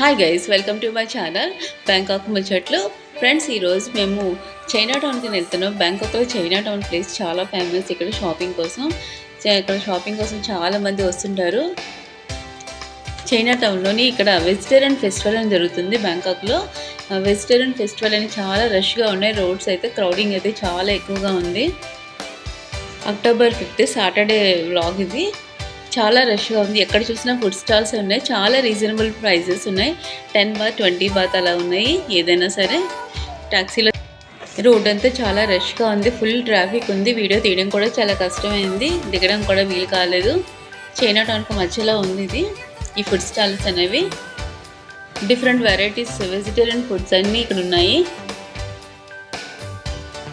Hi guys welcome to my channel Bangkok ముచ్చట్లు friends ఈరోజు మేము చైనా టౌన్కి వెళ్తున్నాం. బ్యాంకాక్లో చైనా టౌన్ ప్లేస్ చాలా ఫేమస్ ఇక్కడ షాపింగ్ కోసం ఇక్కడ షాపింగ్ కోసం చాలా మంది వస్తుంటారు. చైనా టౌన్లోని ఇక్కడ వెజిటేరియన్ ఫెస్టివల్ అని జరుగుతుంది బ్యాంకాక్లో వెజిటేరియన్ ఫెస్టివల్ అని చాలా రష్గా ఉన్నాయి. రోడ్స్ అయితే క్రౌడింగ్ అయితే చాలా ఎక్కువగా ఉంది. అక్టోబర్ ఫిఫ్త్ సాటర్డే వ్లాగ్ ఇది. చాలా రష్గా ఉంది. ఎక్కడ చూసినా ఫుడ్ స్టాల్స్ ఉన్నాయి. చాలా రీజనబుల్ ప్రైజెస్ ఉన్నాయి. టెన్ బాత్ ట్వంటీ బాత్ అలా ఉన్నాయి. ఏదైనా సరే టాక్సీలో రోడ్ అంతా చాలా రష్గా ఉంది. ఫుల్ ట్రాఫిక్ ఉంది. వీడియో తీయడం కూడా చాలా కష్టమైంది. దిగడం కూడా వీలు కాలేదు. చైనా టౌన్కి మధ్యలో ఉంది ఇది. ఈ ఫుడ్ స్టాల్స్ అనేవి. డిఫరెంట్ వెరైటీస్ వెజిటేరియన్ ఫుడ్స్ అన్నీ ఇక్కడ ఉన్నాయి.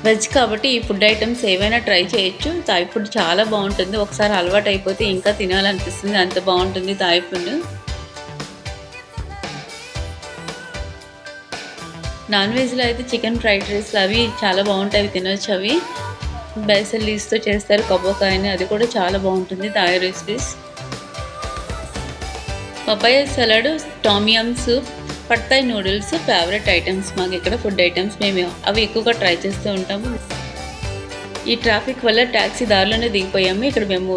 వెజ్ కాబట్టి ఈ ఫుడ్ ఐటమ్స్ ఏవైనా ట్రై చేయొచ్చు. థాయ్ ఫుడ్ చాలా బాగుంటుంది. ఒకసారి అలవాటు అయిపోతే ఇంకా తినాలనిపిస్తుంది. అంత బాగుంటుంది థాయ్ ఫుడ్. నాన్ వెజ్లో అయితే చికెన్ ఫ్రైడ్ రైస్ అవి చాలా బాగుంటాయి. అవి తినొచ్చు అవి. బేసల్ లీస్తో చేస్తారు. కబ్బోకాయని అది కూడా చాలా బాగుంటుంది Thai recipes papaya salad tom yum soup పడతాయి నూడిల్స్ ఫేవరెట్ ఐటమ్స్ మాకు ఇక్కడ ఫుడ్ ఐటమ్స్ మేము అవి ఎక్కువగా ట్రై చేస్తూ ఉంటాము. ఈ ట్రాఫిక్ వల్ల ట్యాక్సీ దారిలోనే దిగిపోయాము. ఇక్కడ మేము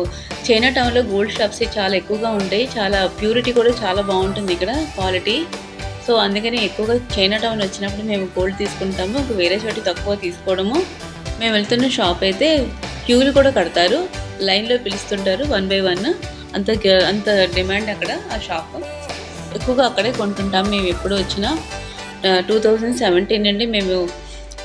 చైనా టౌన్లో గోల్డ్ షాప్స్ చాలా ఎక్కువగా ఉంటాయి. చాలా ప్యూరిటీ కూడా చాలా బాగుంటుంది ఇక్కడ క్వాలిటీ సో అందుకని ఎక్కువగా చైనా టౌన్ వచ్చినప్పుడు మేము గోల్డ్ తీసుకుంటాము. వేరే చోటు తక్కువ తీసుకోవడము. మేము వెళ్తున్న షాప్ అయితే క్యూలు కూడా కడతారు. లైన్లో పిలుస్తుంటారు వన్ బై వన్ అంత అంత డిమాండ్ అక్కడ ఆ షాప్ ఎక్కువగా అక్కడే కొంటుంటాం. మేము ఎప్పుడు వచ్చినా టూ థౌజండ్ సెవెంటీన్ నుండి మేము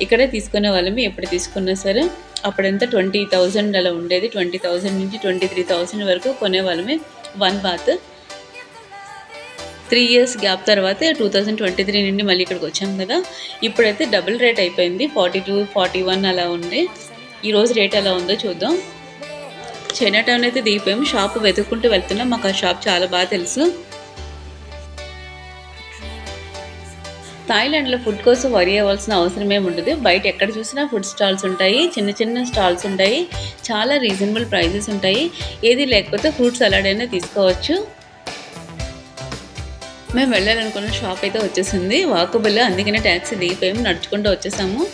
ఇక్కడే తీసుకునే వాళ్ళం. ఎప్పుడు తీసుకున్నా సరే అప్పుడంతా ట్వంటీ థౌజండ్ అలా ఉండేది. ట్వంటీ థౌజండ్ నుంచి ట్వంటీ త్రీ థౌజండ్ వరకు కొనేవాళ్ళమే one baht three years gap తర్వాత టూ థౌజండ్ ట్వంటీ త్రీ నుండి మళ్ళీ ఇక్కడికి వచ్చాం కదా. ఇప్పుడైతే డబుల్ రేట్ అయిపోయింది. ఫార్టీ టూ ఫార్టీ వన్ అలా ఉంది. ఈరోజు రేట్ ఎలా ఉందో చూద్దాం. చైనా టౌన్ అయితే దిగిపోయాం షాప్ వెతుక్కుంటూ వెళ్తున్నాం. మాకు ఆ షాప్ చాలా బాగా తెలుసు. థాయిలాండ్లో ఫుడ్ కోసం వరి అవ్వాల్సిన అవసరం ఏమి ఉండదు. బయట ఎక్కడ చూసినా ఫుడ్ స్టాల్స్ ఉంటాయి. చిన్న చిన్న స్టాల్స్ ఉంటాయి. చాలా రీజనబుల్ ప్రైజెస్ ఉంటాయి. ఏది లేకపోతే ఫ్రూట్ సలాడ్ అయినా తీసుకోవచ్చు. మేము వెళ్ళాలనుకున్న షాప్ అయితే వచ్చేసింది. వాకబుల్. అందుకనే ట్యాక్సీ దిగిపోయాము నడుచుకుంటూ వచ్చేసాము.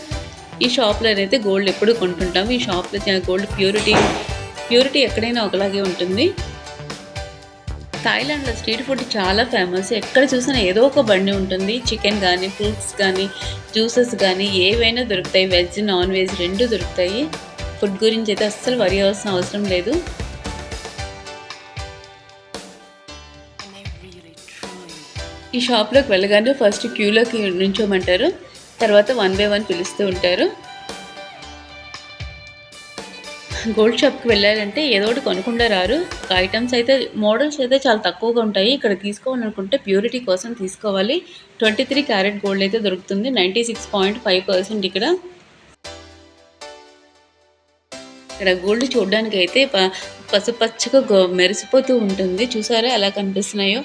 ఈ షాప్లో అయితే గోల్డ్ ఎప్పుడు కొంటుంటాము ఈ షాప్లో గోల్డ్ ప్యూరిటీ ప్యూరిటీ ఎక్కడైనా ఒకలాగే ఉంటుంది. థాయిలాండ్లో స్ట్రీట్ ఫుడ్ చాలా ఫేమస్. ఎక్కడ చూసినా ఏదో ఒక బండి ఉంటుంది. చికెన్ కానీ ఫ్రూట్స్ కానీ జ్యూసెస్ కానీ ఏవైనా దొరుకుతాయి. వెజ్ నాన్ వెజ్ రెండు దొరుకుతాయి. ఫుడ్ గురించి అయితే అస్సలు వరి అవ్వాల్సిన అవసరం లేదు. ఈ షాప్లోకి వెళ్ళగానే ఫస్ట్ క్యూలోకి నుంచోమంటారు. తర్వాత వన్ బై వన్ పిలుస్తూ ఉంటారు. గోల్డ్ షాప్కి వెళ్ళాలంటే ఏదో ఒకటి కొనుక్కుండా రారు. ఐటమ్స్ అయితే మోడల్స్ అయితే చాలా తక్కువగా ఉంటాయి. ఇక్కడ తీసుకోవాలనుకుంటే ప్యూరిటీ కోసం తీసుకోవాలి. ట్వంటీ త్రీ క్యారెట్ గోల్డ్ అయితే దొరుకుతుంది. Ninety six point five percent ఇక్కడ. ఇక్కడ గోల్డ్ చూడడానికి అయితే ప- పసుపచ్చగా మెరిసిపోతూ ఉంటుంది. చూసారా ఎలా కనిపిస్తున్నాయో?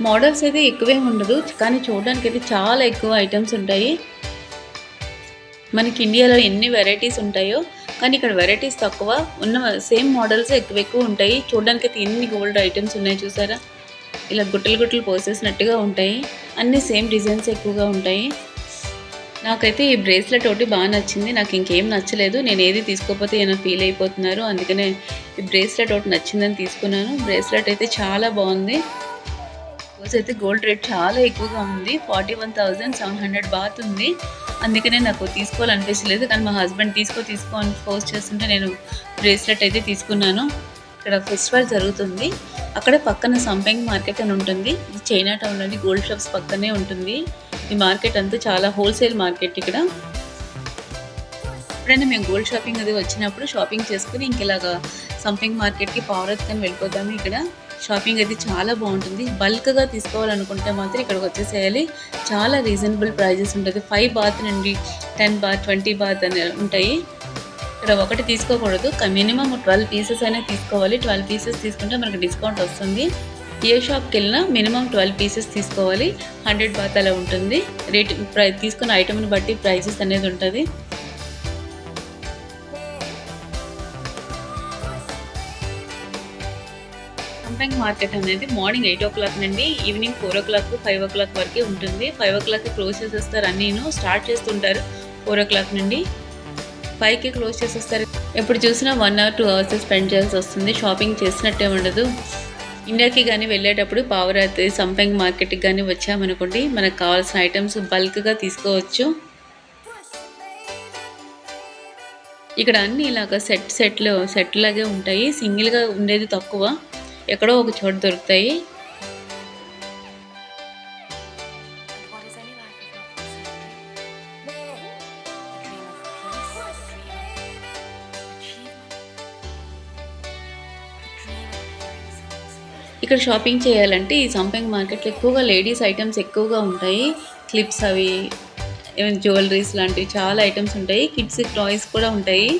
మోడల్స్ అయితే ఎక్కువే ఉండదు. కానీ చూడడానికి అయితే చాలా ఎక్కువ ఐటమ్స్ ఉంటాయి. మనకి ఇండియాలో ఎన్ని వెరైటీస్ ఉంటాయో కానీ ఇక్కడ వెరైటీస్ తక్కువ. ఉన్న సేమ్ మోడల్స్ ఎక్కువ ఎక్కువ ఉంటాయి. చూడడానికి అయితే ఎన్ని గోల్డ్ ఐటమ్స్ ఉన్నాయి చూసారా? ఇలా గుట్టలు గుట్టలు పోసేసినట్టుగా ఉంటాయి. అన్ని సేమ్ డిజైన్స్ ఎక్కువగా ఉంటాయి. నాకైతే ఈ బ్రేస్లెట్ ఒకటి బాగా నచ్చింది. నాకు ఇంకేం నచ్చలేదు. నేను ఏది తీసుకోకపోతే ఏమైనా ఫీల్ అయిపోతున్నారు. అందుకనే ఈ బ్రేస్లెట్ ఒకటి నచ్చిందని తీసుకున్నాను. బ్రేస్లెట్ అయితే చాలా బాగుంది. రోజు అయితే గోల్డ్ రేట్ చాలా ఎక్కువగా ఉంది. Forty one thousand seven hundred baht ఉంది. అందుకనే నాకు తీసుకోవాలనిపించలేదు కానీ మా హస్బెండ్ తీసుకో తీసుకో అని ఫోర్స్ చేస్తుంటే నేను బ్రేస్లెట్ అయితే తీసుకున్నాను. ఇక్కడ ఫెస్టివల్ జరుగుతుంది. అక్కడ పక్కన సంపెంగ్ మార్కెట్ అని ఉంటుంది. ఇది చైనా టౌన్లోని గోల్డ్ షాప్స్ పక్కనే ఉంటుంది. ఈ మార్కెట్ అంతా చాలా హోల్సేల్ మార్కెట్ ఇక్కడ. ఎప్పుడైనా మేము గోల్డ్ షాపింగ్ అది వచ్చినప్పుడు షాపింగ్ చేసుకుని ఇంక ఇలాగా సంపింగ్ మార్కెట్కి పవరత్ కానీ వెళ్ళిపోతాము ఇక్కడ. షాపింగ్ అయితే చాలా బాగుంటుంది. బల్క్గా తీసుకోవాలనుకుంటే మాత్రం ఇక్కడికి వచ్చేసేయాలి. చాలా రీజనబుల్ ప్రైజెస్ ఉంటుంది ఫైవ్ బాత్ నుండి టెన్ బాత్ ట్వంటీ బాత్ అని ఉంటాయి. ఇక్కడ ఒకటి తీసుకోకూడదు. మినిమం ట్వెల్వ్ పీసెస్ అయినా తీసుకోవాలి. ట్వెల్వ్ పీసెస్ తీసుకుంటే మనకి డిస్కౌంట్ వస్తుంది. ఏ షాప్కి వెళ్ళినా మినిమం ట్వెల్వ్ పీసెస్ తీసుకోవాలి. హండ్రెడ్ బాత్ అలా ఉంటుంది. రేట్ ప్రై తీసుకున్న ఐటమ్ని బట్టి ప్రైజెస్ అనేది ఉంటుంది. సంపెంగ్ మార్కెట్ అనేది మార్నింగ్ ఎయిట్ ఓ క్లాక్ నుండి evening four o'clock five o'clock వరకు ఉంటుంది. ఫైవ్ ఓ క్లాక్ క్లోజ్ చేసేస్తారు అన్నీను స్టార్ట్ చేస్తుంటారు. ఫోర్ ఓ క్లాక్ నుండి ఫైవ్కి క్లోజ్ చేసేస్తారు. ఎప్పుడు చూసినా one hour two hours spend చేయాల్సి వస్తుంది. షాపింగ్ చేసినట్టే ఉండదు. ఇండియాకి కానీ వెళ్ళేటప్పుడు పావురాతి సంపెంగ్ మార్కెట్కి కానీ వచ్చామనుకోండి మనకు కావాల్సిన ఐటమ్స్ బల్క్గా తీసుకోవచ్చు. ఇక్కడ అన్నీ ఇలాగ సెట్ సెట్లు సెట్ లాగే ఉంటాయి. సింగిల్గా ఉండేది తక్కువ. ఎక్కడో ఒక చోట దొరుకుతాయి. ఇక్కడ షాపింగ్ చేయాలంటే ఈ సంపెంగ్ మార్కెట్లో ఎక్కువగా లేడీస్ ఐటమ్స్ ఎక్కువగా ఉంటాయి. క్లిప్స్ అవి ఏమైనా జ్యువెలరీస్ లాంటివి చాలా ఐటమ్స్ ఉంటాయి. కిడ్స్ టాయ్స్ కూడా ఉంటాయి.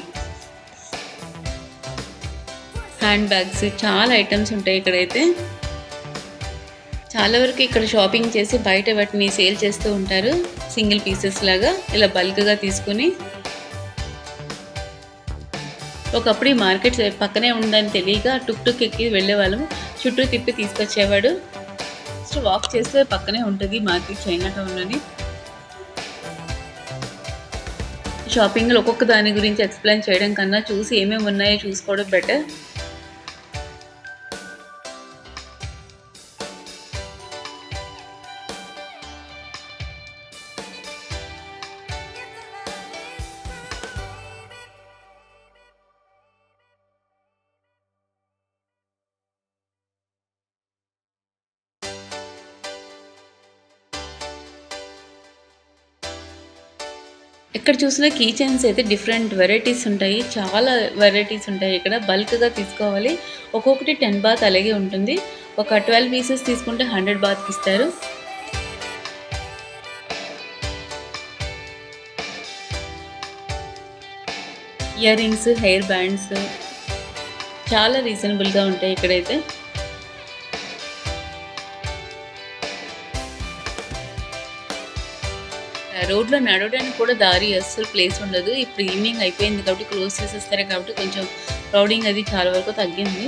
హ్యాండ్ బ్యాగ్స్ చాలా ఐటమ్స్ ఉంటాయి ఇక్కడైతే. చాలా వరకు ఇక్కడ షాపింగ్ చేసి బయట వాటిని సేల్ చేస్తూ ఉంటారు. సింగిల్ పీసెస్ లాగా ఇలా బల్క్గా తీసుకుని. ఒకప్పుడు ఈ మార్కెట్ పక్కనే ఉందని తెలియక టుక్ టుక్ ఎక్కి వెళ్ళేవాళ్ళము చుట్టూ తిప్పి తీసుకొచ్చేవాడు. జస్ట్ వాక్ చేస్తే పక్కనే ఉంటుంది మార్కెట్ చైనా టౌన్లోని షాపింగ్లో ఒక్కొక్క దాని గురించి ఎక్స్ప్లెయిన్ చేయడం కన్నా చూసి ఏమేమి ఉన్నాయో చూసుకోవడం బెటర్. ఇక్కడ చూసిన కీ చైన్స్ అయితే డిఫరెంట్ వెరైటీస్ ఉంటాయి. చాలా వెరైటీస్ ఉంటాయి ఇక్కడ. బల్క్గా తీసుకోవాలి. ఒక్కొక్కటి టెన్ బాత్ అలాగే ఉంటుంది. ఒక ట్వెల్వ్ పీసెస్ తీసుకుంటే హండ్రెడ్ బాత్కి ఇస్తారు. ఇయర్ రింగ్స్ హెయిర్ బ్యాండ్స్ చాలా రీజనబుల్గా ఉంటాయి ఇక్కడైతే. రోడ్లో నడవడానికి కూడా దారి అస్సలు ప్లేస్ ఉండదు. ఇప్పుడు ఈవినింగ్ అయిపోయింది కాబట్టి క్లోజ్ చేసేస్తారు కాబట్టి కొంచెం క్రౌడింగ్ అది చాలా వరకు తగ్గింది.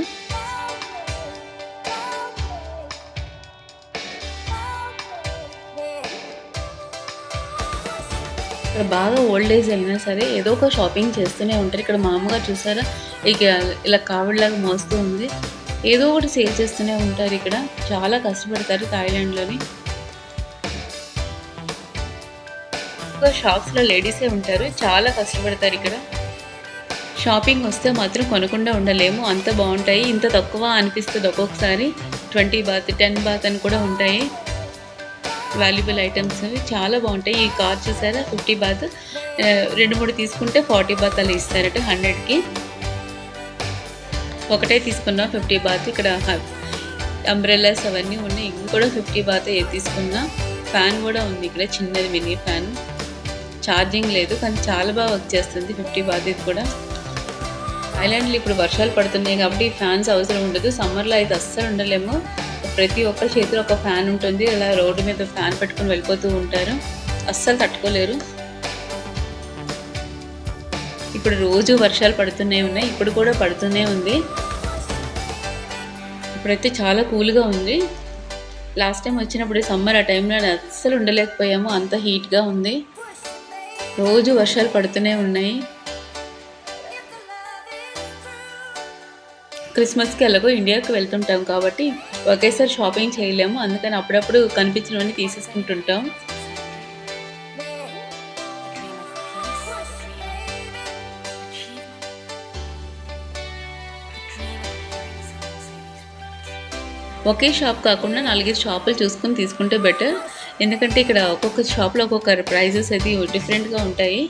ఇక్కడ బాగా ఓల్డ్ ఏజ్ అయినా సరే ఏదో ఒక షాపింగ్ చేస్తూనే ఉంటారు. ఇక్కడ మామూలుగా చూసారా? ఇక ఇలా కావిడిలాగా మోస్తూ ఉంది. ఏదో ఒకటి సేల్ చేస్తూనే ఉంటారు ఇక్కడ. చాలా కష్టపడతారు థాయిలాండ్లోని. ఎక్కువ షాప్స్లో లేడీసే ఉంటారు. చాలా కష్టపడతారు ఇక్కడ. షాపింగ్ వస్తే మాత్రం కొనకుండా ఉండలేము. అంత బాగుంటాయి. ఇంత తక్కువ అనిపిస్తుంది ఒక్కొక్కసారి. ట్వంటీ బాత్ టెన్ బాత్ అని కూడా ఉంటాయి. వాల్యుబుల్ ఐటమ్స్ అవి చాలా బాగుంటాయి. ఈ కార్ చూసారా? Fifty baht. రెండు మూడు తీసుకుంటే ఫార్టీ బాత్ అలా ఇస్తారట హండ్రెడ్కి ఒకటే తీసుకున్నా ఫిఫ్టీ బాత్. ఇక్కడ అంబ్రెల్లాస్ అవన్నీ ఉన్నాయి. ఇవి కూడా ఫిఫ్టీ బాత్ ఏ తీసుకున్నా. ఫ్యాన్ కూడా ఉంది. ఇక్కడ చిన్నది మినీ ఫ్యాన్ ఛార్జింగ్ లేదు కానీ చాలా బాగా వర్క్ చేస్తుంది ఫిఫ్టీ బాధ్యత ఇది కూడా. ఐలాండ్లో ఇప్పుడు వర్షాలు పడుతున్నాయి కాబట్టి ఫ్యాన్స్ అవసరం ఉండదు. సమ్మర్లో అయితే అస్సలు ఉండలేము. ప్రతి ఒక్కరి చేతిలో ఒక ఫ్యాన్ ఉంటుంది. అలా రోడ్డు మీద ఫ్యాన్ పెట్టుకుని వెళ్ళిపోతూ ఉంటారు. అస్సలు తట్టుకోలేరు. ఇప్పుడు రోజు వర్షాలు పడుతూనే ఉన్నాయి. ఇప్పుడు కూడా పడుతూనే ఉంది. ఇప్పుడైతే చాలా కూల్గా ఉంది. లాస్ట్ టైం వచ్చినప్పుడు సమ్మర్ ఆ టైంలో అస్సలు ఉండలేకపోయాము. అంత హీట్గా ఉంది. రోజు వర్షాలు పడుతూనే ఉన్నాయి. క్రిస్మస్కి ఎలాగో ఇండియాకి వెళ్తుంటాం కాబట్టి ఒకేసారి షాపింగ్ చేయలేము. అందుకని అప్పుడప్పుడు కనిపించినవన్నీ తీసేసుకుంటుంటాం. ఒకే షాప్ కాకుండా నాలుగైదు షాపులు చూసుకొని తీసుకుంటే బెటర్. ఎందుకంటే ఇక్కడ ఒక్కొక్క షాప్లో ఒక్కొక్క ప్రైజెస్ అది డిఫరెంట్గా ఉంటాయి.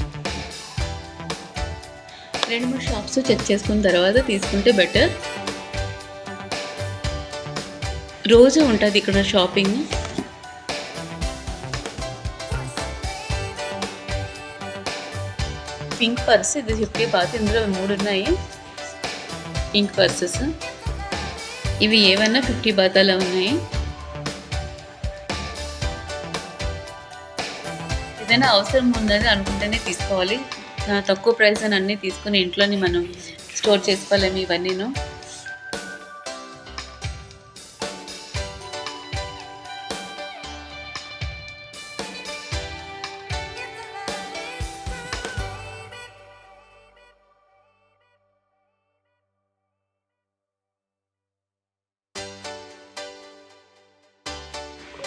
రెండు మూడు షాప్స్ చెక్ చేసుకున్న తర్వాత తీసుకుంటే బెటర్ రోజు ఉంటుంది ఇక్కడ షాపింగ్ పింక్ పర్స్ ఇది ఫిఫ్టీ పాత ఇందులో మూడు ఉన్నాయి. పింక్ పర్సెస్ ఇవి ఏవన్నా ఫిఫ్టీ బాతాలో ఉన్నాయి. ఏదైనా అవసరం ఉందని అనుకుంటేనే తీసుకోవాలి. తక్కువ ప్రైస్ అని అన్నీ తీసుకుని ఇంట్లోని మనం స్టోర్ చేసుకోలేము ఇవన్నీను.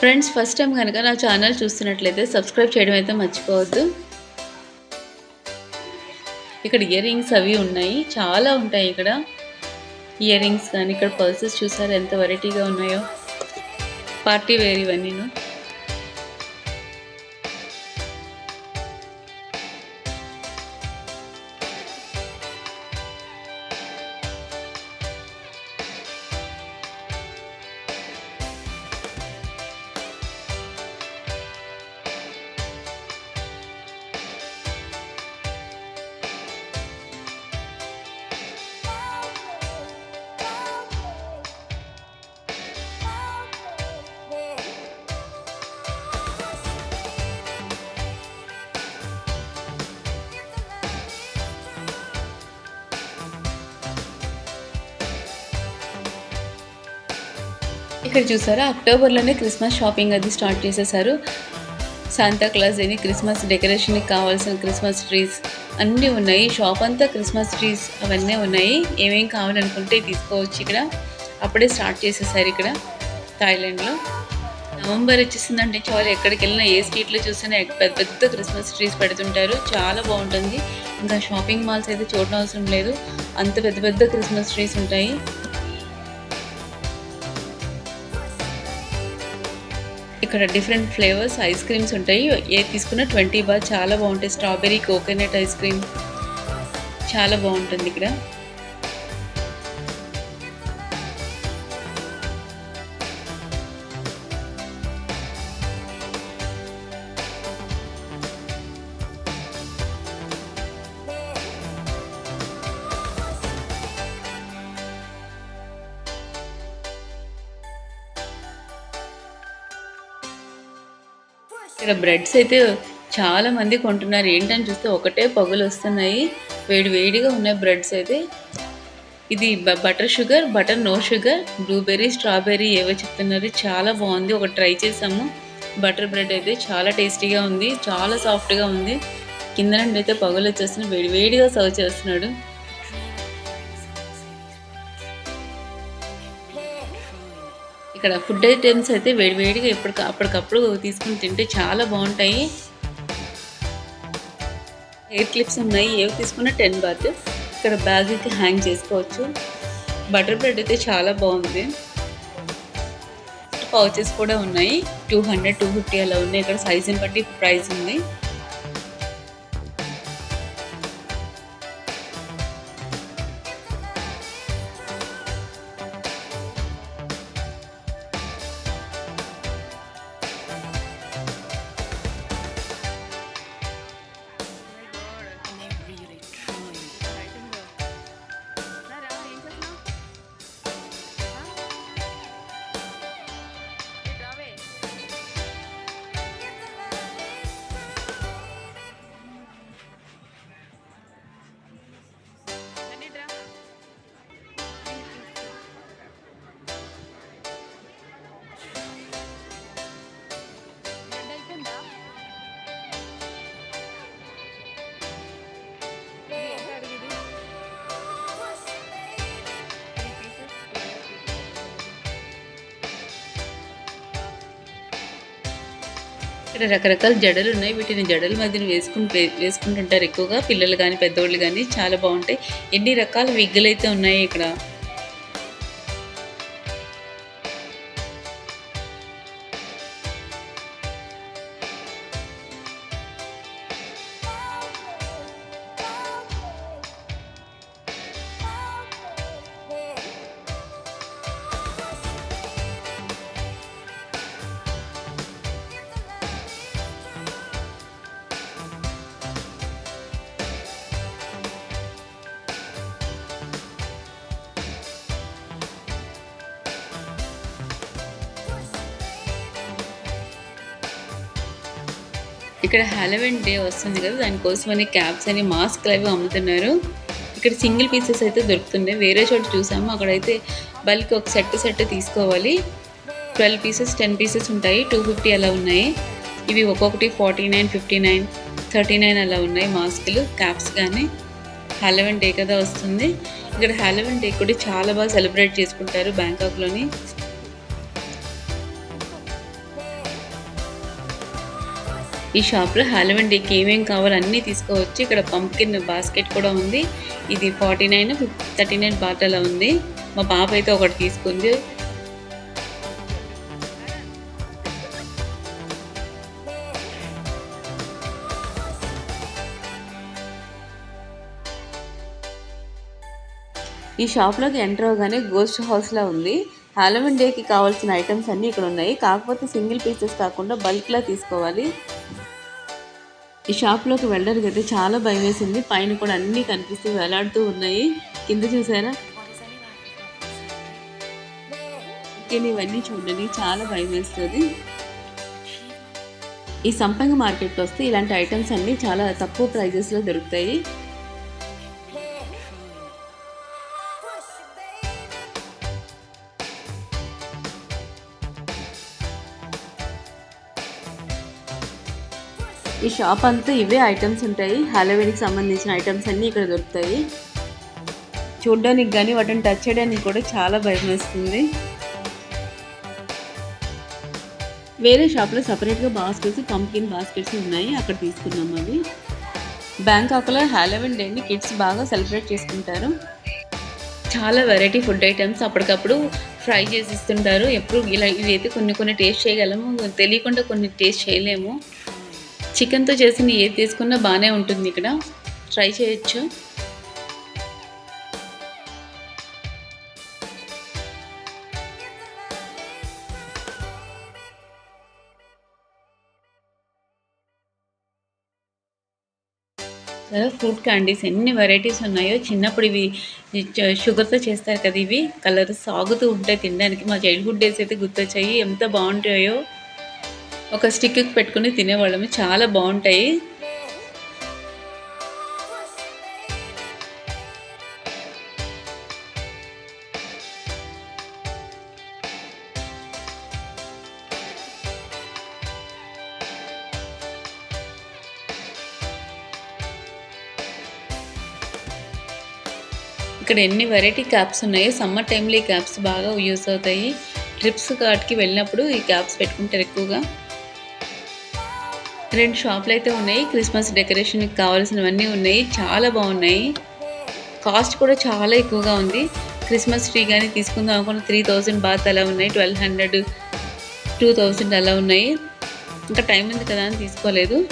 ఫ్రెండ్స్ ఫస్ట్ టైం కనుక నా ఛానల్ చూస్తున్నట్లయితే సబ్స్క్రైబ్ చేయడం అయితే మర్చిపోవద్దు. ఇక్కడ ఇయర్ రింగ్స్ అవి ఉన్నాయి. చాలా ఉంటాయి ఇక్కడ. ఇయర్ రింగ్స్ కానీ ఇక్కడ పర్సెస్ చూసారు ఎంత వెరైటీగా ఉన్నాయో? పార్టీ వేర్ ఇవన్నీను. ఇక్కడ చూసారా? అక్టోబర్లోనే క్రిస్మస్ షాపింగ్ అది స్టార్ట్ చేసేసారు. శాంతా క్లాస్ అని క్రిస్మస్ డెకరేషన్కి కావాల్సిన క్రిస్మస్ ట్రీస్ అన్నీ ఉన్నాయి. షాప్ అంతా క్రిస్మస్ ట్రీస్ అవన్నీ ఉన్నాయి. ఏమేమి కావాలనుకుంటే తీసుకోవచ్చు ఇక్కడ. అప్పుడే స్టార్ట్ చేసేసారు ఇక్కడ థాయిలాండ్లో. నవంబర్ వచ్చేసిందంటే చాలు ఎక్కడికి వెళ్ళినా ఏ స్ట్రీట్లో చూసినా పెద్ద పెద్ద క్రిస్మస్ ట్రీస్ పెడుతుంటారు. చాలా బాగుంటుంది. ఇంకా షాపింగ్ మాల్స్ అయితే చూడడం అవసరం లేదు. అంత పెద్ద పెద్ద క్రిస్మస్ ట్రీస్ ఉంటాయి. ఇక్కడ డిఫరెంట్ ఫ్లేవర్స్ ఐస్ క్రీమ్స్ ఉంటాయి. ఏ తీసుకున్నా ట్వంటీ బార్ చాలా బాగుంటాయి. స్ట్రాబెర్రీ కోకోనట్ ఐస్ క్రీమ్ చాలా బాగుంటుంది ఇక్కడ. ఇక్కడ బ్రెడ్స్ అయితే చాలా మంది కొంటున్నారు. ఏంటని చూస్తే ఒకటే పగులు వస్తున్నాయి. వేడి వేడిగా ఉన్నాయి బ్రెడ్స్ అయితే. ఇది butter sugar butter no sugar blueberry strawberry ఏవో చెప్తున్నారు. చాలా బాగుంది. ఒకటి ట్రై చేసాము బటర్ బ్రెడ్ అయితే చాలా టేస్టీగా ఉంది. చాలా సాఫ్ట్గా ఉంది. కింద నుండి అయితే పగులు వచ్చేస్తున్నాయి వేడి వేడిగా సర్వ్ చేస్తున్నాడు. ఇక్కడ ఫుడ్ ఐటమ్స్ అయితే వేడి వేడిగా ఎప్పటిక అప్పటికప్పుడు తీసుకుని తింటే చాలా బాగుంటాయి. హెయిర్ క్లిప్స్ ఉన్నాయి. ఏవి తీసుకున్నా టెన్ బాత్ ఇక్కడ బ్యాగ్ అయితే హ్యాంగ్ చేసుకోవచ్చు. బటర్ బ్రెడ్ అయితే చాలా బాగుంది. పౌచెస్ కూడా ఉన్నాయి. టూ హండ్రెడ్ టూ ఫిఫ్టీ అలా ఉన్నాయి. ఇక్కడ సైజుని బట్టి ప్రైస్ ఉంది. ఇక్కడ రకరకాల జడలు ఉన్నాయి. వీటిని జడల మధ్యన వేసుకుని వేసుకుంటుంటారు ఎక్కువగా. పిల్లలు కానీ పెద్దవాళ్ళు కానీ చాలా బాగుంటాయి. ఎన్ని రకాల విగ్గులు అయితే ఉన్నాయి ఇక్కడ. ఇక్కడ హాలోవిన్ డే వస్తుంది కదా దానికోసమని క్యాప్స్ అని మాస్క్లు అవి అమ్ముతున్నారు. ఇక్కడ సింగిల్ పీసెస్ అయితే దొరుకుతున్నాయి. వేరే చోట చూసాము అక్కడైతే బల్క్ ఒక సెట్ సెట్ తీసుకోవాలి. ట్వెల్వ్ పీసెస్ టెన్ పీసెస్ ఉంటాయి టూ ఫిఫ్టీ అలా ఉన్నాయి. ఇవి ఒక్కొక్కటి forty nine fifty nine thirty nine అలా ఉన్నాయి మాస్కులు క్యాప్స్ కానీ హాలోవిన్ డే కదా వస్తుంది. ఇక్కడ హాలోవిన్ డే కూడా చాలా బాగా సెలబ్రేట్ చేసుకుంటారు బ్యాంకాక్లోని. ఈ షాప్లో హాలోవెన్ డేకి ఏమేం కావాలో అన్నీ తీసుకోవచ్చు ఇక్కడ పంప్కిన్ బాస్కెట్ కూడా ఉంది. ఇది ఫార్టీ నైన్ థర్టీ నైన్ బాటలో ఉంది. మా పాప అయితే ఒకటి తీసుకుంది. ఈ షాప్లోకి ఎంటర్ అవగానే గోస్ట్ హౌస్లా ఉంది. హాలోవిన్ డేకి కావాల్సిన ఐటమ్స్ అన్నీ ఇక్కడ ఉన్నాయి. కాకపోతే సింగిల్ పీసెస్ కాకుండా బల్క్లా తీసుకోవాలి. ఈ షాప్లోకి వెళ్ళడానికి అయితే చాలా భయం వేసింది పైన కూడా అన్నీ కనిపిస్తూ వేలాడుతూ ఉన్నాయి. కింద చూసారా? ఇవన్నీ చూడండి చాలా భయం వేస్తుంది ఈ సంపంగ మార్కెట్కి వస్తే ఇలాంటి ఐటమ్స్ అన్నీ చాలా తక్కువ ప్రైజెస్లో దొరుకుతాయి. ఈ షాప్ అంతా ఇవే ఐటమ్స్ ఉంటాయి. హాలోవీన్కి సంబంధించిన ఐటమ్స్ అన్నీ ఇక్కడ దొరుకుతాయి. చూడడానికి కానీ వాటిని టచ్ చేయడానికి కూడా చాలా భయం వేస్తుంది. వేరే షాప్లో సపరేట్గా బాస్కెట్స్ పంకిన్ బాస్కెట్స్ ఉన్నాయి. అక్కడ తీసుకున్నాం అవి. బ్యాంకాక్లో హాలోవిన్ డేని కిడ్స్ బాగా సెలబ్రేట్ చేసుకుంటారు. చాలా వెరైటీ ఫుడ్ ఐటమ్స్ అప్పటికప్పుడు ఫ్రై చేసి ఇస్తుంటారు. ఎప్పుడు ఇలా ఇవైతే కొన్ని కొన్ని టేస్ట్ చేయగలము. తెలియకుండా కొన్ని టేస్ట్ చేయలేము. చికెన్తో చేసిన ఏది తీసుకున్నా బాగానే ఉంటుంది ఇక్కడ. ట్రై చేయొచ్చు. చాలా ఫ్రూట్ క్యాండీస్ ఎన్ని వెరైటీస్ ఉన్నాయో చిన్నప్పుడు ఇవి షుగర్తో చేస్తారు కదా ఇవి. కలర్ సాగుతూ ఉంటాయి తినడానికి. మా చైల్డ్హుడ్ డేస్ అయితే గుర్తొచ్చాయి. ఎంత బాగుంటాయో. ఒక స్టిక్ పెట్టుకుని తినేవాళ్ళము. చాలా బాగుంటాయి. ఇక్కడ ఎన్ని వెరైటీ క్యాప్స్ ఉన్నాయో సమ్మర్ టైంలో ఈ క్యాప్స్ బాగా యూస్ అవుతాయి. ట్రిప్స్ కాటికి వెళ్ళినప్పుడు ఈ క్యాప్స్ పెట్టుకుంటారు ఎక్కువగా. రెండు షాపులు అయితే ఉన్నాయి. క్రిస్మస్ డెకరేషన్కి కావాల్సినవన్నీ ఉన్నాయి. చాలా బాగున్నాయి. కాస్ట్ కూడా చాలా ఎక్కువగా ఉంది. క్రిస్మస్ ట్రీ కానీ తీసుకుందాం అనుకున్న త్రీ థౌజండ్ బాత్ అలా ఉన్నాయి. ట్వెల్వ్ హండ్రెడ్ టూ థౌజండ్ అలా ఉన్నాయి. ఇంకా టైం ఉంది కదా అని తీసుకోలేదు.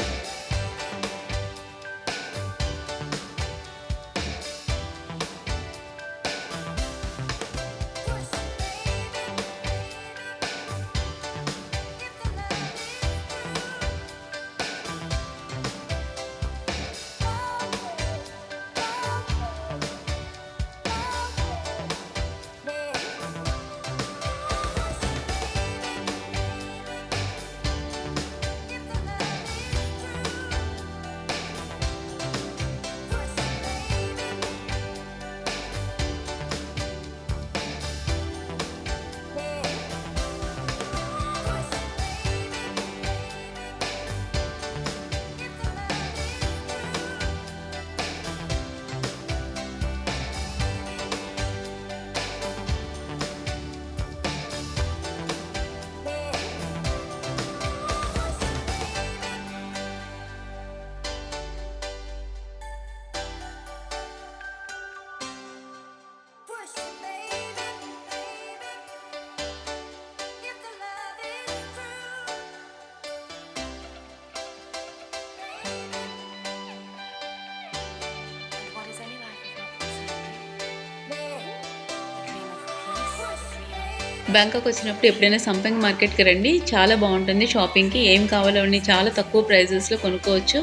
బ్యాంకాక్ వచ్చినప్పుడు ఎప్పుడైనా సంపంగ్ మార్కెట్కి రండి. చాలా బాగుంటుంది షాపింగ్కి. ఏం కావాలో అన్నీ చాలా తక్కువ ప్రైజెస్లో కొనుక్కోవచ్చు.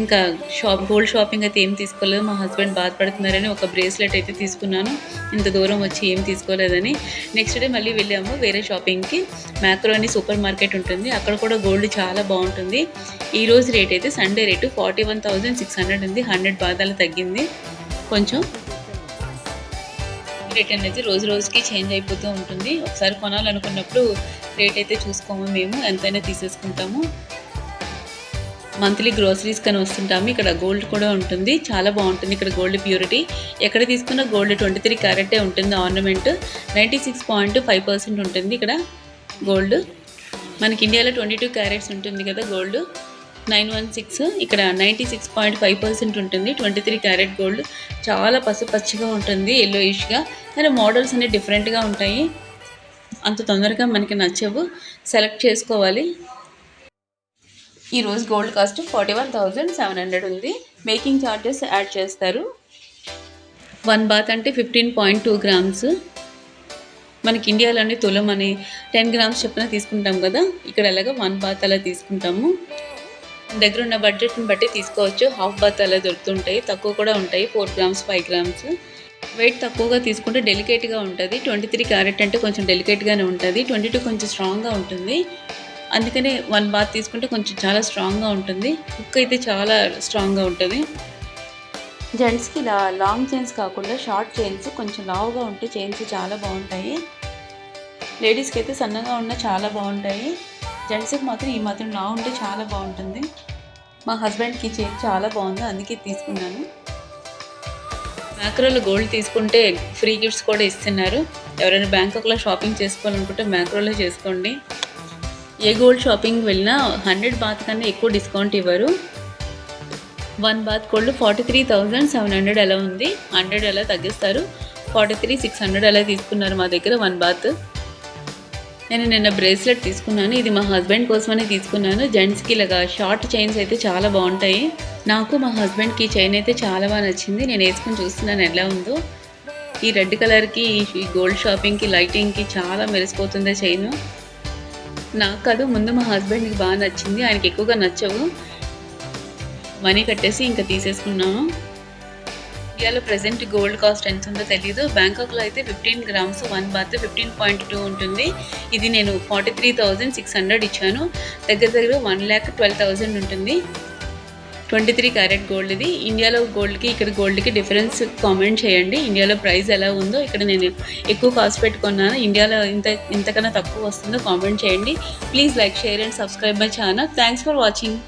ఇంకా షాప్ గోల్డ్ షాపింగ్ అయితే ఏం తీసుకోలేదు. మా హస్బెండ్ బాధపడుతున్నారని ఒక బ్రేస్లెట్ అయితే తీసుకున్నాను. ఇంత దూరం వచ్చి ఏం తీసుకోలేదని. నెక్స్ట్ డే మళ్ళీ వెళ్ళాము వేరే షాపింగ్కి. మ్యాక్రో అని సూపర్ మార్కెట్ ఉంటుంది. అక్కడ కూడా గోల్డ్ చాలా బాగుంటుంది. ఈ రోజు రేట్ అయితే Sunday rate forty one thousand six hundred ఉంది. హండ్రెడ్ బాధాలు తగ్గింది. కొంచెం రేట్ అనేది రోజు రోజుకి చేంజ్ అయిపోతూ ఉంటుంది. ఒకసారి కొనాలనుకున్నప్పుడు రేట్ అయితే చూసుకోము మేము ఎంతైనా తీసేసుకుంటాము. మంత్లీ గ్రోసరీస్ కానీ వస్తుంటాము. ఇక్కడ గోల్డ్ కూడా ఉంటుంది. చాలా బాగుంటుంది ఇక్కడ గోల్డ్ ప్యూరిటీ. ఎక్కడ తీసుకున్న గోల్డ్ ట్వంటీ త్రీ క్యారెటే ఉంటుంది ornament. Ninety six point five percent ఉంటుంది ఇక్కడ గోల్డ్. మనకి ఇండియాలో ట్వంటీ టూ క్యారెట్స్ ఉంటుంది కదా గోల్డ్. నైన్ వన్ సిక్స్ ఇక్కడ ninety six point five percent ఉంటుంది. ట్వంటీ త్రీ క్యారెట్ గోల్డ్ చాలా పసుపచ్చిగా ఉంటుంది ఎల్లోయిష్గా కానీ మోడల్స్ అన్ని డిఫరెంట్గా ఉంటాయి. అంత తొందరగా మనకి నచ్చవు. సెలెక్ట్ చేసుకోవాలి. ఈరోజు gold cost forty one thousand seven hundred ఉంది. మేకింగ్ ఛార్జెస్ యాడ్ చేస్తారు. వన్ బాత్ అంటే ఫిఫ్టీన్ పాయింట్ టూ గ్రామ్స్. మనకి ఇండియాలోని తులం అని టెన్ గ్రామ్స్ చొప్పున తీసుకుంటాం కదా. ఇక్కడ అలాగా వన్ బాత్ అలా తీసుకుంటాము. దగ్గర ఉన్న బడ్జెట్ని బట్టి తీసుకోవచ్చు. హాఫ్ బాత్ అలా దొరుకుతుంటాయి. తక్కువ కూడా ఉంటాయి. Four grams five grams weight తక్కువగా తీసుకుంటే డెలికేట్గా ఉంటుంది. ట్వంటీ త్రీ క్యారెట్ అంటే కొంచెం డెలికేట్గానే ఉంటుంది. ట్వంటీ టూ కొంచెం స్ట్రాంగ్గా ఉంటుంది. అందుకనే వన్ బాత్ తీసుకుంటే కొంచెం చాలా స్ట్రాంగ్గా ఉంటుంది. కుక్ అయితే చాలా స్ట్రాంగ్గా ఉంటుంది. జెంట్స్కి ఇలా లాంగ్ చైన్స్ కాకుండా షార్ట్ చైన్స్ కొంచెం లావుగా ఉంటే చైన్స్ చాలా బాగుంటాయి. లేడీస్కి అయితే సన్నగా ఉన్న చాలా బాగుంటాయి. జెంట్స్కి మాత్రం ఈ మాత్రం నా ఉంటే చాలా బాగుంటుంది. మా హస్బెండ్కి చైన్ చాలా బాగుంది అందుకే తీసుకున్నాను. మ్యాక్రోలో గోల్డ్ తీసుకుంటే ఫ్రీ గిఫ్ట్స్ కూడా ఇస్తున్నారు. ఎవరైనా బ్యాంకాక్లో షాపింగ్ చేసుకోవాలనుకుంటే మ్యాక్రోలో చేసుకోండి. ఏ గోల్డ్ షాపింగ్ వెళ్ళినా హండ్రెడ్ బాత్ కన్నా ఎక్కువ డిస్కౌంట్ ఇవ్వరు. One baht gold forty three thousand seven hundred అలా ఉంది. హండ్రెడ్ అలా తగ్గిస్తారు. ఫార్టీ త్రీ సిక్స్ హండ్రెడ్ అలా తీసుకున్నారు మా దగ్గర వన్ బాత్ నేను నిన్న బ్రేస్లెట్ తీసుకున్నాను. ఇది మా హస్బెండ్ కోసమని తీసుకున్నాను. జెంట్స్కి ఇలాగా షార్ట్ చైన్స్ అయితే చాలా బాగుంటాయి. నాకు మా హస్బెండ్కి చైన్ అయితే చాలా బాగా నచ్చింది. నేను వేసుకుని చూస్తున్నాను ఎలా ఉందో. ఈ రెడ్ కలర్కి ఈ గోల్డ్ షాపింగ్కి లైటింగ్కి చాలా మెరిసిపోతుంది చైన్ నాకు కాదు ముందు మా హస్బెండ్కి బాగా నచ్చింది. ఆయనకి ఎక్కువగా నచ్చవు. మనీ కట్టేసి ఇంకా తీసేసుకున్నాము ఇండియాలో ప్రజెంట్ గోల్డ్ కాస్ట్ ఎంత ఉందో తెలీదు. బ్యాంకాక్లో అయితే fifteen grams one baht fifteen point two ఉంటుంది. ఇది నేను forty three thousand six hundred ఇచ్చాను. దగ్గర దగ్గర వన్ ల్యాక్ ట్వెల్వ్ థౌజండ్ ఉంటుంది. ట్వంటీ త్రీ క్యారెట్ గోల్డ్ ఇది ఇండియాలో గోల్డ్కి ఇక్కడ గోల్డ్కి డిఫరెన్స్ కామెంట్ చేయండి. ఇండియాలో ప్రైస్ ఎలా ఉందో ఇక్కడ నేను ఎక్కువ కాస్ట్ పెట్టుకున్నాను. ఇండియాలో ఇంత ఇంతకన్నా తక్కువ వస్తుందో కామెంట్ చేయండి. Please like share and subscribe my channel thanks for watching